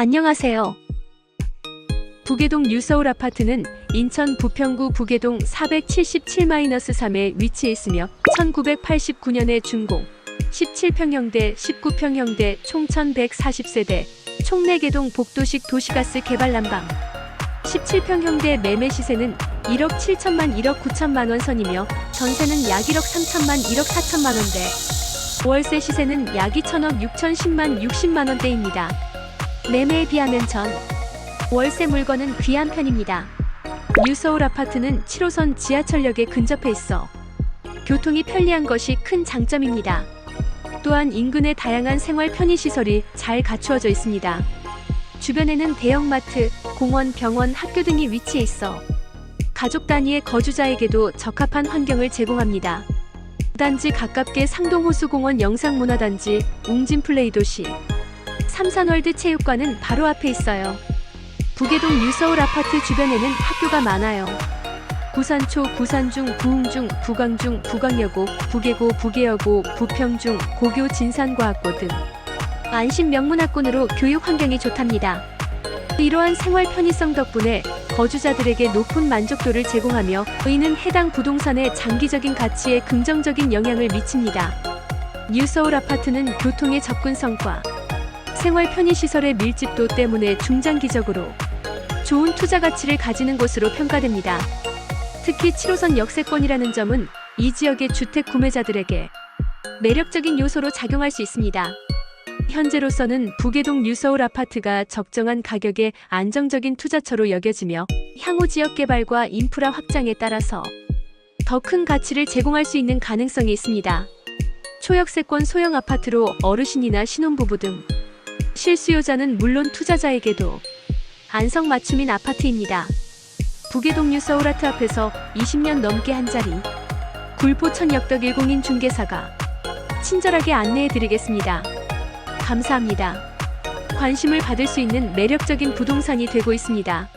안녕하세요. 부계동 뉴서울 아파트는 인천 부평구 부계동 477-3에 위치해 있으며 1989년에 준공, 17평형대, 19평형대, 총 1140세대, 총 4개동 복도식 도시가스 개발 난방, 17평형대 매매 시세는 1억 7천만 1억 9천만 원 선이며 전세는 약 1억 3천만 1억 4천만 원대, 월세 시세는 약 2천억 6천 10만 60만 원대입니다. 매매에 비하면 전 월세 물건은 귀한 편입니다. 뉴서울 아파트는 7호선 지하철역에 근접해 있어 교통이 편리한 것이 큰 장점입니다. 또한 인근의 다양한 생활 편의 시설이 잘 갖추어져 있습니다. 주변에는 대형마트, 공원, 병원, 학교 등이 위치해 있어 가족 단위의 거주자에게도 적합한 환경을 제공합니다. 단지 가깝게 상동호수공원 영상문화단지, 웅진플레이 도시, 삼산월드 체육관은 바로 앞에 있어요. 부계동 뉴서울 아파트 주변에는 학교가 많아요. 부산초, 부산중, 부흥중, 부광중, 부광여고, 부계고, 부계여고, 부평중, 고교 진산과학고 등 안심 명문학군으로 교육 환경이 좋답니다. 이러한 생활 편의성 덕분에 거주자들에게 높은 만족도를 제공하며 이는 해당 부동산의 장기적인 가치에 긍정적인 영향을 미칩니다. 뉴서울 아파트는 교통의 접근성과 생활 편의시설의 밀집도 때문에 중장기적으로 좋은 투자 가치를 가지는 곳으로 평가됩니다. 특히 7호선 역세권이라는 점은 이 지역의 주택 구매자들에게 매력적인 요소로 작용할 수 있습니다. 현재로서는 부계동 뉴서울 아파트가 적정한 가격에 안정적인 투자처로 여겨지며 향후 지역 개발과 인프라 확장에 따라서 더 큰 가치를 제공할 수 있는 가능성이 있습니다. 초역세권 소형 아파트로 어르신이나 신혼부부 등 실수요자는 물론 투자자에게도 안성맞춤인 아파트입니다. 부계동 뉴서울아트 앞에서 20년 넘게 한 자리 굴포천 역덕 일공인 중개사가 친절하게 안내해 드리겠습니다. 감사합니다. 관심을 받을 수 있는 매력적인 부동산이 되고 있습니다.